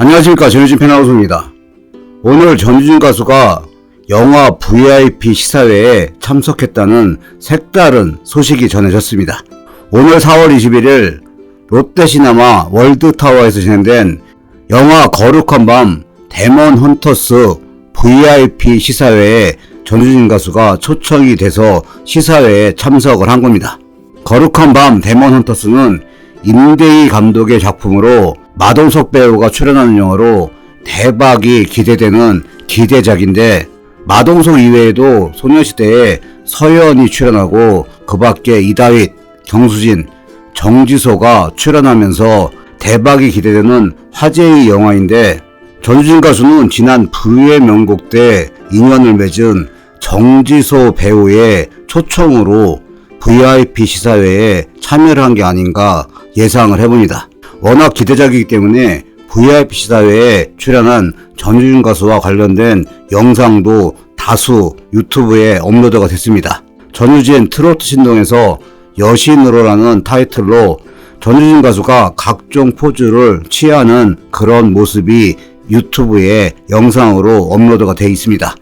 안녕하십니까 전유진 패널호수입니다. 오늘 전유진 가수가 영화 VIP 시사회에 참석했다는 색다른 소식이 전해졌습니다. 오늘 4월 21일 롯데시네마 월드타워에서 진행된 영화 거룩한 밤 데몬 헌터스 VIP 시사회에 전유진 가수가 초청이 돼서 시사회에 참석을 한 겁니다. 거룩한 밤 데몬 헌터스는 임대희 감독의 작품으로 마동석 배우가 출연하는 영화로 대박이 기대되는 기대작인데 마동석 이외에도 소녀시대에 서연이 출연하고 그 밖에 이다윗, 경수진, 정지소가 출연하면서 대박이 기대되는 화제의 영화인데 전주진 가수는 지난 부의 명곡 때 인연을 맺은 정지소 배우의 초청으로 VIP 시사회에 참여를 한 게 아닌가 예상을 해봅니다. 워낙 기대작이기 때문에 VIP 시사회에 출연한 전유진 가수와 관련된 영상도 다수 유튜브에 업로드가 됐습니다. 전유진 트로트 신동에서 여신으로라는 타이틀로 전유진 가수가 각종 포즈를 취하는 그런 모습이 유튜브에 영상으로 업로드가 되어 있습니다.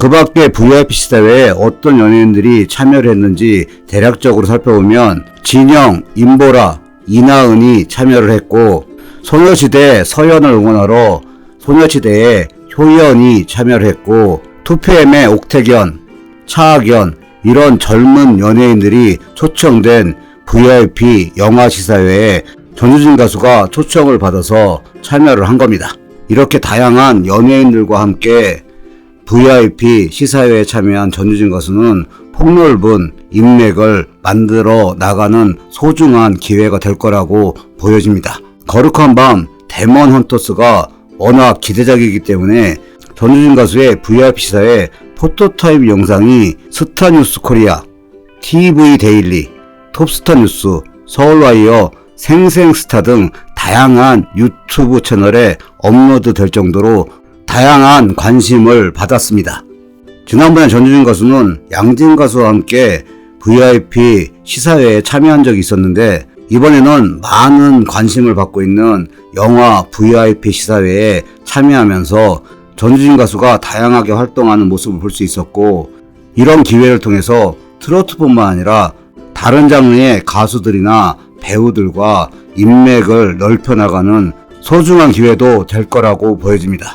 그 밖에 VIP 시대회에 어떤 연예인들이 참여를 했는지 대략적으로 살펴보면 진영, 임보라, 이나은이 참여를 했고 소녀시대 서연을 응원하러 소녀시대에 효연이 참여를 했고 2PM의 옥태견, 차학연 이런 젊은 연예인들이 초청된 VIP 영화 시사회에 전유진 가수가 초청을 받아서 참여를 한 겁니다. 이렇게 다양한 연예인들과 함께 VIP 시사회에 참여한 전유진 가수는 폭넓은 인맥을 만들어 나가는 소중한 기회가 될 거라고 보여집니다. 거룩한 밤 데몬 헌터스가 워낙 기대작이기 때문에 전유진 가수의 VIP 시사회 포토타임 영상이 스타뉴스 코리아, TV 데일리, 톱스타 뉴스, 서울와이어, 생생스타 등 다양한 유튜브 채널에 업로드 될 정도로 다양한 관심을 받았습니다. 지난번에 전유진 가수는 양진 가수와 함께 VIP 시사회에 참여한 적이 있었는데 이번에는 많은 관심을 받고 있는 영화 VIP 시사회에 참여하면서 전유진 가수가 다양하게 활동하는 모습을 볼 수 있었고 이런 기회를 통해서 트로트뿐만 아니라 다른 장르의 가수들이나 배우들과 인맥을 넓혀나가는 소중한 기회도 될 거라고 보여집니다.